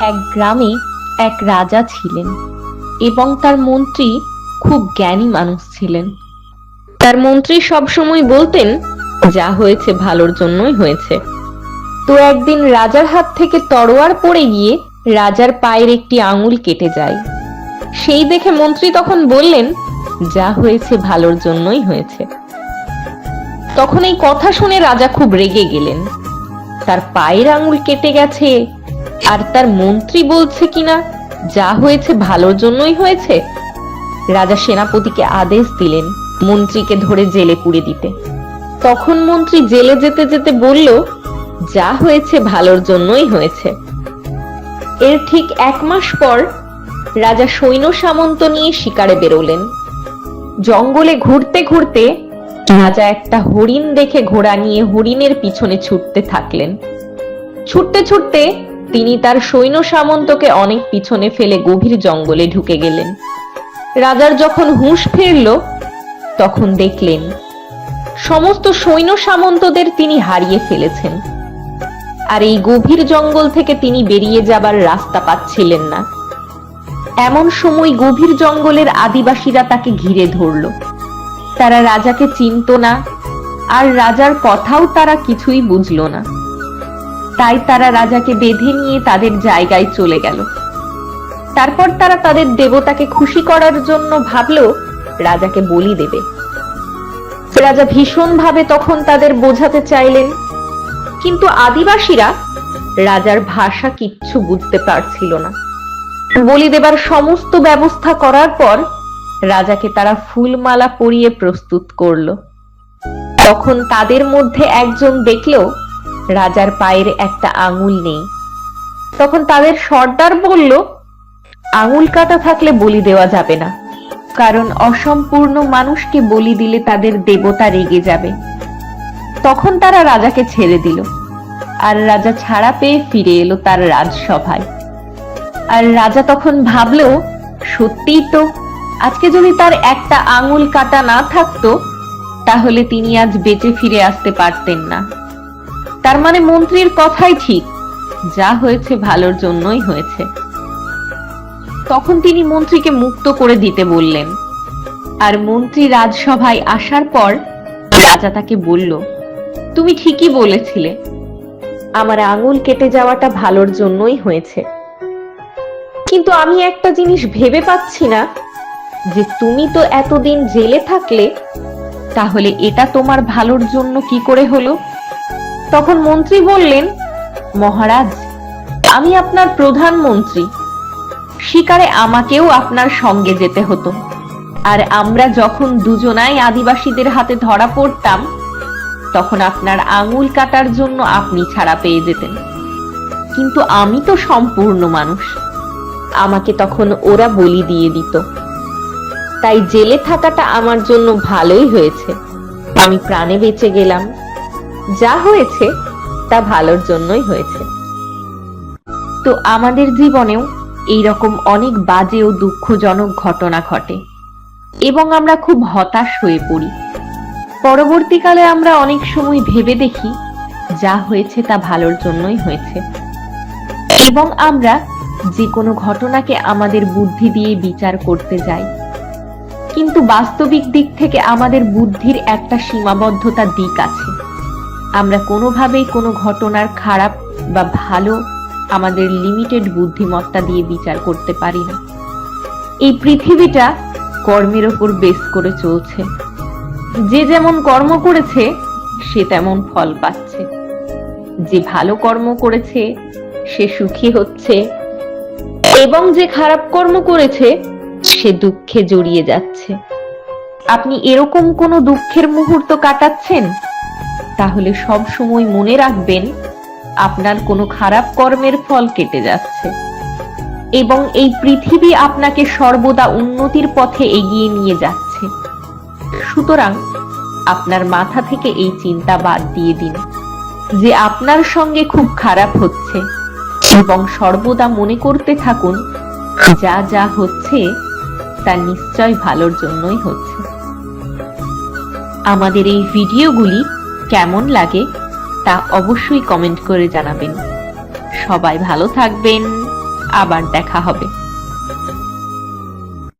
এক গ্রামে এক রাজা ছিলেন এবং তার মন্ত্রী খুব জ্ঞানী মানুষ ছিলেন। তার মন্ত্রী সবসময় বলতেন, যা হয়েছে ভালোর জন্যই হয়েছে। তো একদিন রাজার হাত থেকে তরোয়ার পড়ে গিয়ে রাজার পায়ের একটি আঙুল কেটে যায়। সেই দেখে মন্ত্রী তখন বললেন, যা হয়েছে ভালোর জন্যই হয়েছে। তখন এই কথা শুনে রাজা খুব রেগে গেলেন। তার পায়ের আঙুল কেটে গেছে আর তার মন্ত্রী বলছে কিনা, যা হয়েছে ভালোর জন্যই হয়েছে? রাজা সেনাপতিকে আদেশ দিলেন মন্ত্রীকে ধরে জেলে পুড়ে দিতে। তখন মন্ত্রী জেলে যেতে যেতে বলল, যা হয়েছে ভালোর জন্যই হয়েছে। এর ঠিক এক মাস পর রাজা সৈন্য সামন্ত নিয়ে শিকারে বেরোলেন। জঙ্গলে ঘুরতে ঘুরতে রাজা একটা হরিণ দেখে ঘোড়া নিয়ে হরিণের পিছনে ছুটতে থাকলেন। ছুটতে ছুটতে তিনি তার সৈন্য সামন্তকে অনেক পিছনে ফেলে গভীর জঙ্গলে ঢুকে গেলেন। রাজার যখন হুঁশ ফিরল, তখন দেখলেন, সমস্ত সৈন্য সামন্তদের তিনি হারিয়ে ফেলেছেন। আর এই গভীর জঙ্গল থেকে তিনি বেরিয়ে যাবার রাস্তা পাচ্ছিলেন না। এমন সময় গভীর জঙ্গলের আদিবাসীরা তাকে ঘিরে ধরল। তারা রাজাকে চিনত না, আর রাজার কথাও তারা কিছুই বুঝল না। তাই তারা রাজাকে বেঁধে নিয়ে তাদের জায়গায় চলে গেল। তারপর তারা তাদের দেবতাকে খুশি করার জন্য ভাবলো, রাজাকে বলি দেবে। রাজা ভীষণভাবে তখন তাদের বোঝাতে চাইলেন, কিন্তু আদিবাসীরা রাজার ভাষা কিচ্ছু বুঝতে পারছিল না। বলি দেবার সমস্ত ব্যবস্থা করার পর রাজাকে তারা ফুলমালা পরিয়ে প্রস্তুত করল। তখন তাদের মধ্যে একজন দেখল রাজার পায়ের একটা আঙুল নেই। তখন তাদের সর্দার বলল, আঙুল কাটা থাকলে বলি দেওয়া যাবে না, কারণ অসম্পূর্ণ মানুষকে বলি দিলে তাদের দেবতা রেগে যাবে। তখন তারা রাজাকে ছেড়ে দিল, আর রাজা ছাড়া পেয়ে ফিরে এলো তার রাজসভায়। আর রাজা তখন ভাবলো, সত্যিই তো, আজকে যদি তার একটা আঙুল কাটা না থাকতো, তাহলে তিনি আজ বেঁচে ফিরে আসতে পারতেন না। তার মানে মন্ত্রীর কথাই ঠিক। যা হয়েছে ভালোর জন্যই হয়েছে। তখন তিনি মন্ত্রীকে মুক্ত করে দিতে বললেন। আর মন্ত্রী রাজসভায় আসার পর রাজা তাকে বলল, তুমি ঠিকই বলেছিলে। আমার আঙুল কেটে যাওয়াটা ভালোর জন্যই হয়েছে। কিন্তু আমি একটা জিনিস ভেবে পাচ্ছি না, যে তুমি তো এতদিন জেলে থাকলে, তাহলে এটা তোমার ভালোর জন্য কি করে হলো? তখন মন্ত্রী বললেন, মহারাজ, আমি আপনার প্রধানমন্ত্রী। শিকারে আমাকেও আপনার সঙ্গে যেতে হতো। আর আমরা যখন দুজনাই আদিবাসীদের হাতে ধরা পড়তাম, তখন আপনার আঙুল কাটার জন্য আপনি ছাড়া পেয়ে যেতেন। কিন্তু আমি তো সম্পূর্ণ মানুষ। আমাকে তখন ওরা বলি দিয়ে দিত। তাই জেলে থাকাটা আমার জন্য ভালোই হয়েছে। আমি প্রাণে বেঁচে গেলাম। যা হয়েছে তা ভালোর জন্যই হয়েছে। তো আমাদের জীবনেও এই রকম অনেক বাজে ও দুঃখজনক ঘটনা ঘটে এবং আমরা খুব হতাশ হয়ে পড়ি। পরবর্তীকালে আমরা অনেক সময় ভেবে দেখি যা হয়েছে তা ভালোর জন্যই হয়েছে। এবং আমরা যে কোনো ঘটনাকে আমাদের বুদ্ধি দিয়ে বিচার করতে যাই। কিন্তু বাস্তবিক দিক থেকে আমাদের বুদ্ধির একটা সীমাবদ্ধতা দিক আছে। আমরা কোনোভাবেই কোনো ঘটনার খারাপ বা ভালো আমাদের লিমিটেড বুদ্ধিমত্তা দিয়ে বিচার করতে পারি না। এই পৃথিবীটা কর্মের ওপর বেস করে চলছে। যে যেমন কর্ম করেছে, সে তেমন ফল পাচ্ছে। যে ভালো কর্ম করেছে, সে সুখী হচ্ছে। এবং যে খারাপ কর্ম করেছে, সে দুঃখে জড়িয়ে যাচ্ছে। আপনি এরকম কোনো দুঃখের মুহূর্ত কাটাচ্ছেন? তাহলে সব সময় মনে রাখবেন, আপনার কোনো খারাপ কর্মের ফল কেটে যাচ্ছে। এবং এই পৃথিবী আপনাকে সর্বদা উন্নতির পথে এগিয়ে নিয়ে যাচ্ছে। সুতরাং আপনার মাথা থেকে এই চিন্তা বাদ দিয়ে দিন যে আপনার সঙ্গে খুব খারাপ হচ্ছে এবং সর্বদা মনে করতে থাকুন, যা যা হচ্ছে তা নিশ্চয় ভালোর জন্যই হচ্ছে। আমাদের এই ভিডিওগুলি কেমন লাগে তা অবশ্যই কমেন্ট করে জানাবেন। সবাই ভালো থাকবেন। আবার দেখা হবে।